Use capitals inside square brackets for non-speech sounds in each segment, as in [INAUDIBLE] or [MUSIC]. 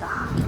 갑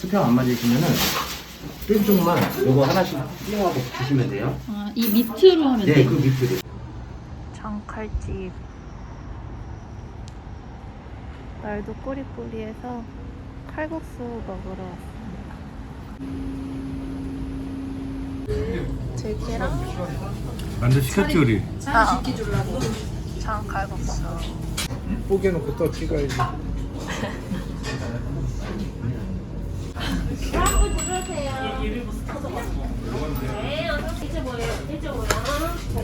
수평 안 맞으시면은 왼쪽만 요거 하나씩 띄워하고 주시면 돼요. 아, 이 밑으로 하면 네, 돼? 그 밑으로. 장칼집 날도 꾸리꾸리해서 칼국수 먹으러 왔습니다 들깨랑 만두 시켰지 우리? 아, 장칼국수 뽀개 놓고 또 찍어야지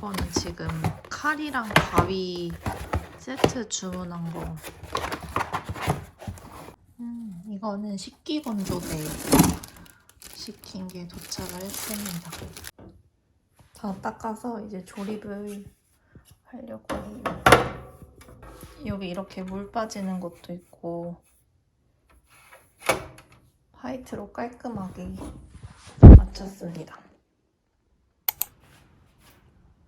거는 지금 칼이랑 가위 세트 주문한 거. 음, 이거는 식기 건조대 시킨 게 도착을 했습니다. 다 닦아서 이제 조립을 하려고 해요. 여기 이렇게 물 빠지는 것도 있고 화이트로 깔끔하게 맞췄습니다.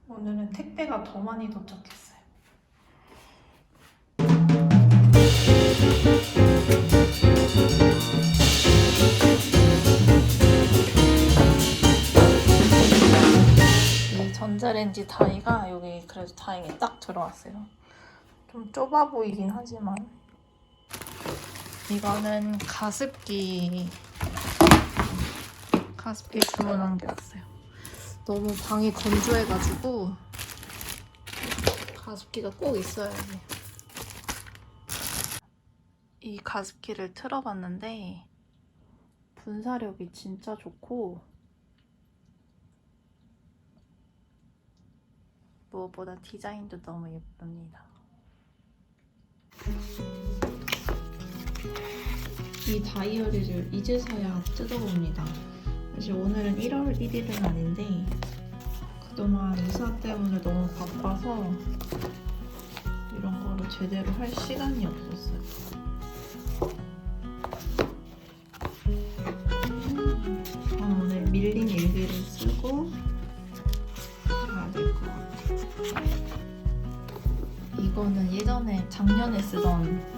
오늘은 택배가 더 많이 도착했어요. 이 전자레인지 다이가 여기 그래도 다행히 딱 들어왔어요. 좀 좁아 보이긴 하지만 이거는 가습기 가습기 주문한 게 왔어요. 너무 방이 건조해가지고 가습기가 꼭 있어야 돼. 이 가습기를 틀어봤는데 분사력이 진짜 좋고 무엇보다 디자인도 너무 예쁩니다. 이 다이어리를 이제서야 뜯어봅니다. 사실 오늘은 1월 1일은 아닌데 그동안 이사 때문에 너무 바빠서 이런 거를 제대로 할 시간이 없었어요. 저는 오늘 밀린 일기를 쓰고 가야 될 것 같아요. 이거는 예전에 작년에 쓰던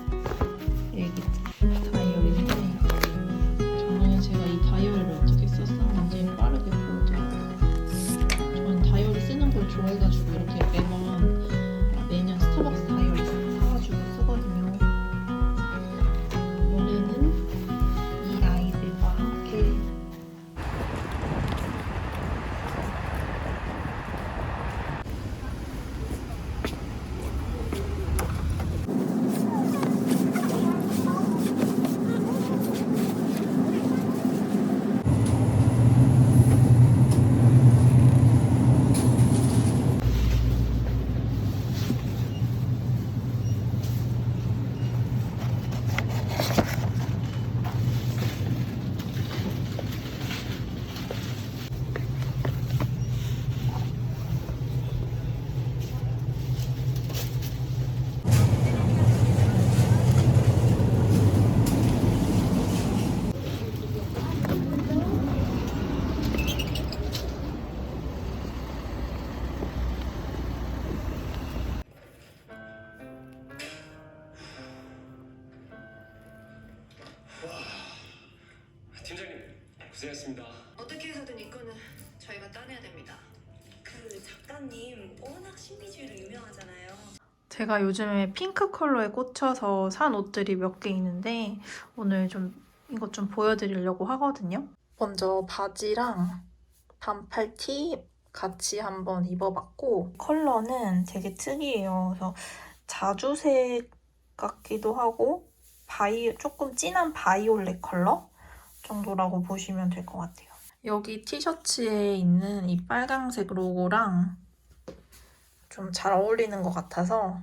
제가 요즘에 핑크 컬러에 꽂혀서 산 옷들이 몇 개 있는데 오늘 좀 이것 좀 보여드리려고 하거든요. 먼저 바지랑 반팔 티 같이 한번 입어봤고 컬러는 되게 특이해요. 그래서 자주색 같기도 하고 바이 조금 진한 바이올렛 컬러 정도라고 보시면 될 것 같아요. 여기 티셔츠에 있는 이 빨강색 로고랑 좀 잘 어울리는 것 같아서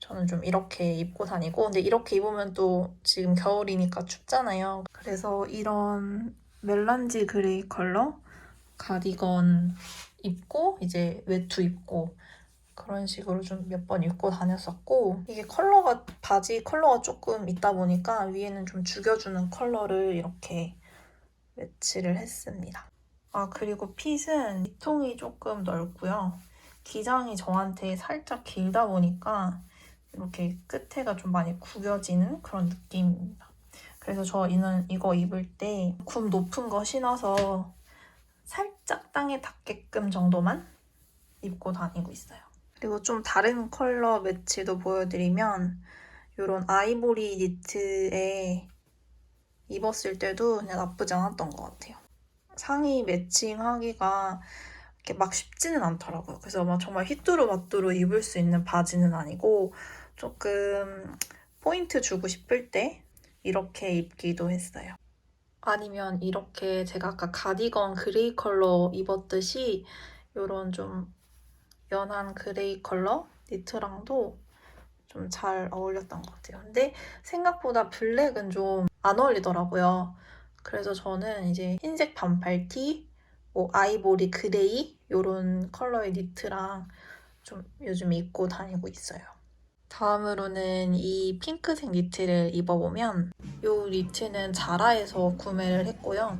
저는 좀 이렇게 입고 다니고 근데 이렇게 입으면 또 지금 겨울이니까 춥잖아요. 그래서 이런 멜란지 그레이 컬러 가디건 입고 이제 외투 입고 그런 식으로 좀 몇 번 입고 다녔었고 이게 컬러가 바지 컬러가 조금 있다 보니까 위에는 좀 죽여주는 컬러를 이렇게 매치를 했습니다. 아 그리고 핏은 밑통이 조금 넓고요. 기장이 저한테 살짝 길다 보니까 이렇게 끝에가 좀 많이 구겨지는 그런 느낌입니다. 그래서 저 이는 이거 입을 때 굽 높은 거 신어서 살짝 땅에 닿게끔 정도만 입고 다니고 있어요. 그리고 좀 다른 컬러 매치도 보여드리면 이런 아이보리 니트에 입었을 때도 그냥 나쁘지 않았던 것 같아요. 상의 매칭하기가 이렇게 막 쉽지는 않더라고요. 그래서 막 정말 휘뚜루 마뚜루 입을 수 있는 바지는 아니고 조금 포인트 주고 싶을 때 이렇게 입기도 했어요. 아니면 이렇게 제가 아까 가디건 그레이 컬러 입었듯이 이런 좀 연한 그레이 컬러 니트랑도 좀 잘 어울렸던 것 같아요. 근데 생각보다 블랙은 좀 안 어울리더라고요. 그래서 저는 이제 흰색 반팔 티, 뭐 아이보리 그레이 이런 컬러의 니트랑 좀 요즘 입고 다니고 있어요. 다음으로는 이 핑크색 니트를 입어보면 이 니트는 자라에서 구매를 했고요.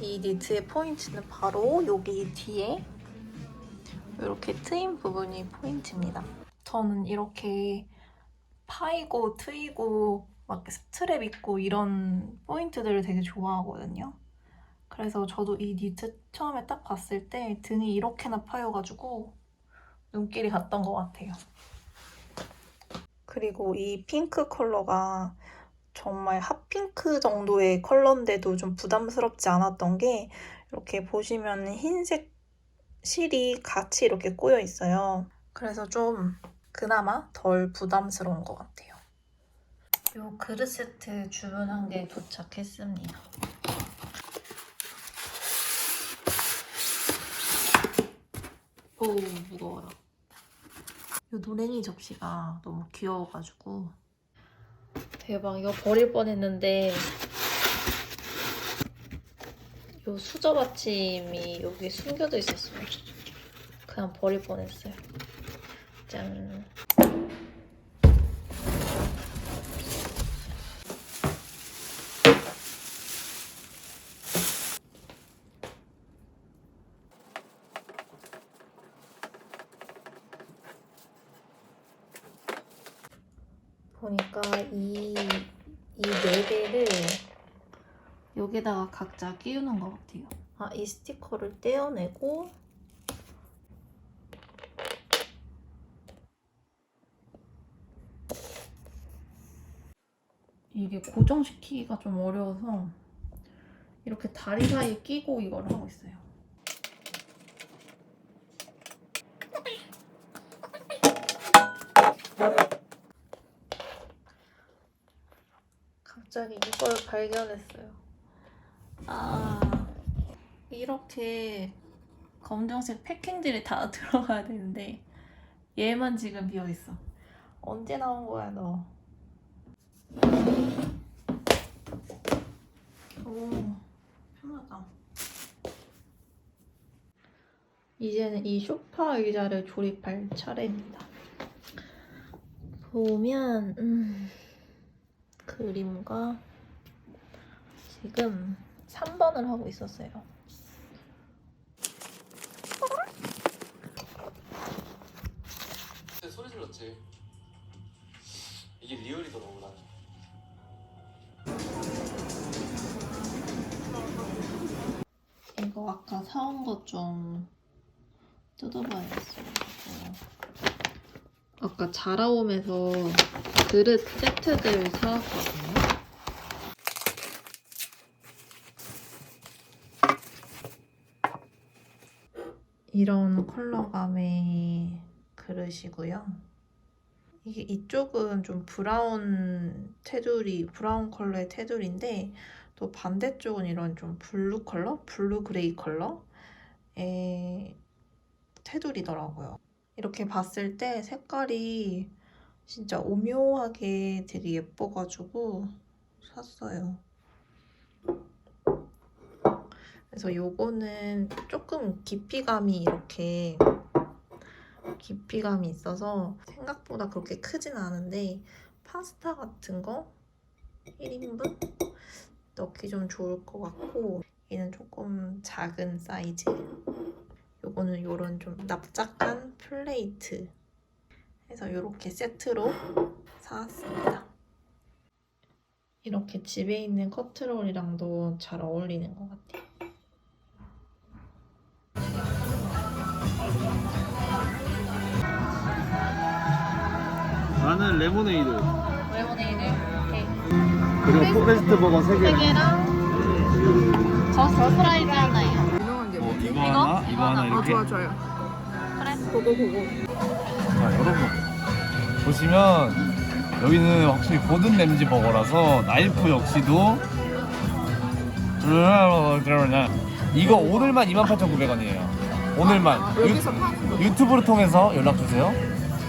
이 니트의 포인트는 바로 여기 뒤에 이렇게 트임 부분이 포인트입니다. 저는 이렇게 파이고 트이고 막 스트랩 있고 이런 포인트들을 되게 좋아하거든요. 그래서 저도 이 니트 처음에 딱 봤을 때 등이 이렇게나 파여가지고 눈길이 갔던 것 같아요. 그리고 이 핑크 컬러가 정말 핫핑크 정도의 컬러인데도 좀 부담스럽지 않았던 게 이렇게 보시면 흰색 실이 같이 이렇게 꼬여 있어요. 그래서 좀 그나마 덜 부담스러운 것 같아요. 요 그릇 세트 주문한 게 도착했습니다. 오 무거워라. 이 노랭이 접시가 너무 귀여워가지고 대박 이거 버릴 뻔했는데 요 수저 받침이 여기 숨겨져 있었어요. 그냥 버릴 뻔했어요. 짠. 보니까 이, 이 네 개를 여기다가 각자 끼우는 것 같아요. 아, 이 스티커를 떼어내고 이게 고정시키기가 좀 어려워서 이렇게 다리 사이에 끼고 이걸 하고 있어요. 갑자기 이걸 발견했어요. 아, 이렇게 검정색 패킹들이 다 [LAUGHS] 들어가야 되는데 얘만 지금 비어 있어. 언제 나온 거야, 너? 오, 편하다. 이제는 이 소파 의자를 조립할 차례입니다. 보면, 음, 그림과 지금 3번을 하고 있었어요. 소리 질렀지. 이게 리얼이더라고 난. 저 아까 사온 거 좀 뜯어봐야겠어요. 아까 자라오면서 그릇 세트들 사왔거든요. 이런 컬러감의 그릇이고요. 이게 이쪽은 좀 브라운 테두리, 브라운 컬러의 테두리인데 또 반대쪽은 이런 좀 블루 컬러, 블루 그레이 컬러의 테두리더라고요. 이렇게 봤을 때 색깔이 진짜 오묘하게 되게 예뻐가지고 샀어요. 그래서 요거는 조금 깊이감이 이렇게 깊이감이 있어서 생각보다 그렇게 크진 않은데 파스타 같은 거? 1인분? 넣기 좀 좋을 것 같고 얘는 조금 작은 사이즈 요거는 요런 좀 납작한 플레이트 해서 요렇게 세트로 사왔습니다. 이렇게 집에 있는 커트롤이랑도 잘 어울리는 것 같아요. 나는 레모네이드. 레모네이드. 이렇게 그리고 포레스트 버거 3개. 개랑 저스트 프라이드 하나요? 어, 이거 하나, 이거 하나 이렇게. 좋아 좋아요. 그래 보고 보고. 자 여러분 보시면 여기는 확실히 고든 램지 버거라서 나이프 역시도 이거 오늘만 28,900원이에요 오늘만 아, 여기서 파는 거. 유, 유튜브를 통해서 연락 주세요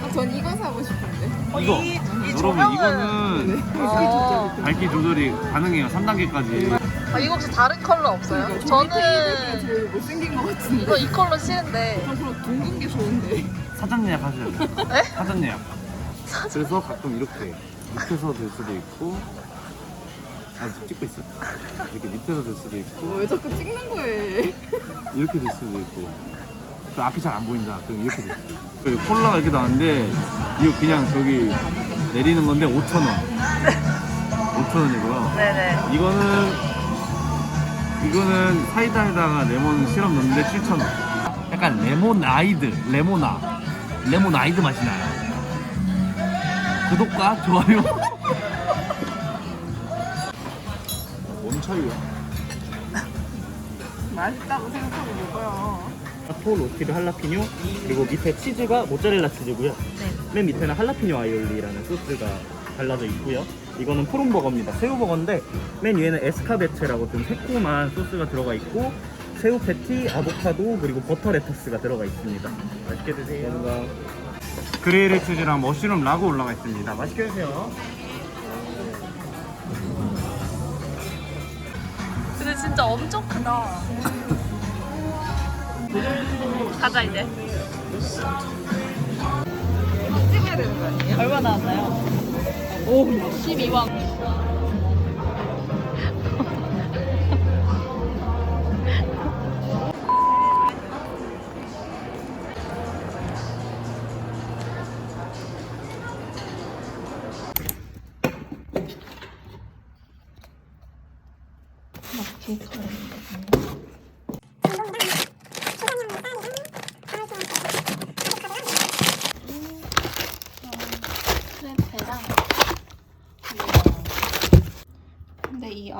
아, 전 이거 사고 싶은데. 이거. 여러분, 이거는 아, 밝기 조절이 가능해요. 3단계까지. 아, 이거 혹시 다른 컬러 없어요? 저는 제일 못생긴 거 같은데. 이거 이 컬러 싫은데 저 그럼 둥근 게 좋은데. 사전 예약 하셔야 돼요. 네? 사전 예약. 그래서 가끔 이렇게 밑에서 될 수도 있고, 아, 찍고 있어. 이렇게 밑에서 될 수도 있고, 왜 자꾸 찍는 거예요? 이렇게 될 수도 있고. 그 앞이 잘 안 보인다. 그럼 이렇게 될 수도 있고. 그리고 콜라가 이렇게 나왔는데, 이거 그냥 저기 내리는 건데 5,000원. 5,000원이고요. 네네 이거는 이거는 사이다에다가 레몬 시럽 넣는데 7,000원. 약간 레모나이드 레모나 레모나이드 맛이 나요 구독과 좋아요 [LAUGHS] 뭔 차이야? 맛있다고 생각하고 먹어요. 토 로티드 할라피뇨 그리고 밑에 치즈가 모짜렐라 치즈고요. 맨 밑에는 할라피뇨 아이올리라는 소스가 발라져 있고요. 이거는 프롬버거입니다. 새우 버거인데 맨 위에는 에스카베체라고 좀 새콤한 소스가 들어가 있고 새우 패티, 아보카도 그리고 버터 레터스가 들어가 있습니다. 맛있게 드세요. 그레이르 치즈랑 머쉬룸 라고 올라가 있습니다. 맛있게 드세요. 근데 진짜 엄청 크다 가자 이제 찍어야 되는 거 아니에요? 얼마 나왔나요? 오 12만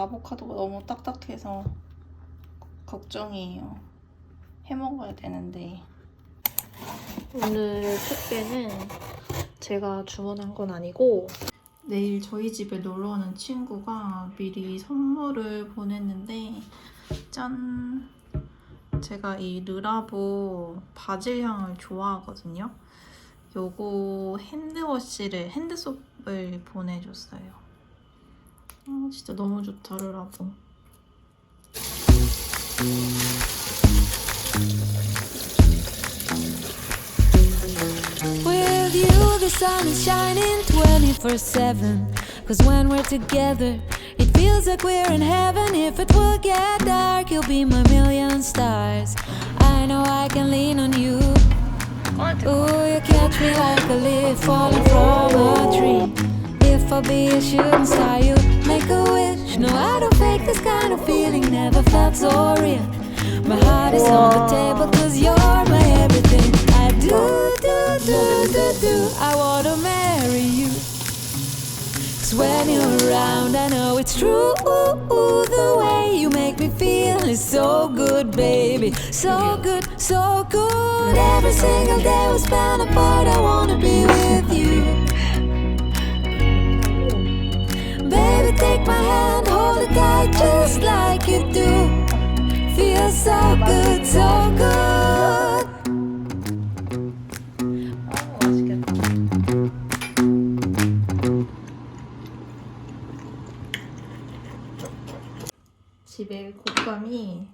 아보카도가 너무 딱딱해서 걱정이에요. 해 먹어야 되는데 오늘 택배는 제가 주문한 건 아니고 내일 저희 집에 놀러 오는 친구가 미리 선물을 보냈는데 짠! 제가 이 르라보 바질 향을 좋아하거든요. 요거 핸드워시를 핸드소프를 보내줬어요. 아, 진짜 너무 좋다 르라보. With you, the sun is shining 24 7. Cause when we're together, it feels like we're in heaven. If it will get dark, you'll be my million stars. I know I can lean on you. Ooh, you catch me like a leaf falling from a tree. If I be a shooting star, you make a wish. no, I don't fake this kind of feeling, never felt so real. My heart is on the table cause you're my everything. I do, do, do, do, do. I wanna marry you. Cause when you're around, I know it's true. Ooh, ooh, The way you make me feel is so good, baby. So good, so good. Every single day we spend apart, I wanna be with you. Baby, take my hand, hold it tight just like you do. Feels so good, so good. 집에 곶감이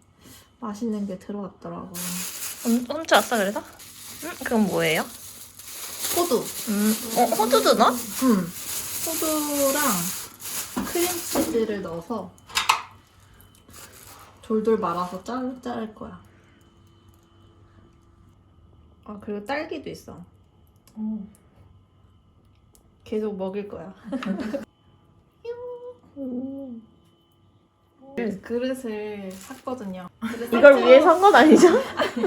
맛있는 게 들어왔더라고. 훔쳐 왔어 그래서? 응? 그건 뭐예요? 호두. 음, 어 호두도 넣어? 음. 호두랑 크림치즈를 넣어서 돌돌 말아서 짤, 자를 거야. 아, 그리고 딸기도 있어. 계속 먹일 거야. [LAUGHS] 그릇을 샀거든요. 이걸 위해 산건 아니죠?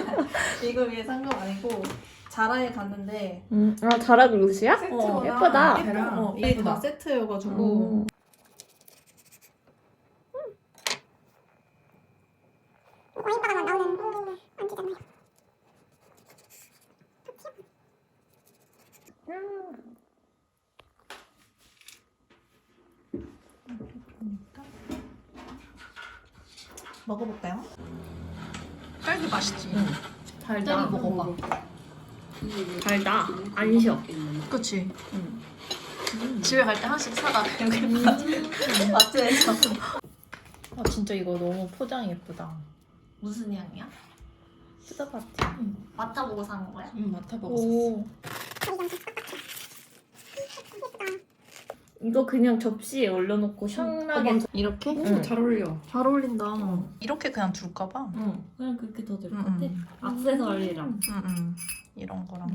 [LAUGHS] 이걸 위해 산 건 아니고 자라에 갔는데 음, 아 자라 그릇이야? 어, 예쁘다. 예쁘다. 어, 이게 다 세트여가지고 음. 먹어볼까요? 딸기 맛있지? 달다. 딸기 먹어봐. 달다. 안 쉬어. 그치? 집에 갈 때 하나씩 사다. 여기 마트에서. 아 진짜 이거 너무 포장 예쁘다. 무슨 향이야? 뜯어봤지? 맡아보고 산 거야? 응 맡아보고 오. 이거 그냥 접시에 올려놓고 향나게. 이렇게? 응. 잘 어울려. 잘 어울린다. 이렇게 그냥 둘까 봐. 응. 그냥 그렇게 더 될것 응, 같아. 응. 액세서리랑. 응, 응. 이런 거랑.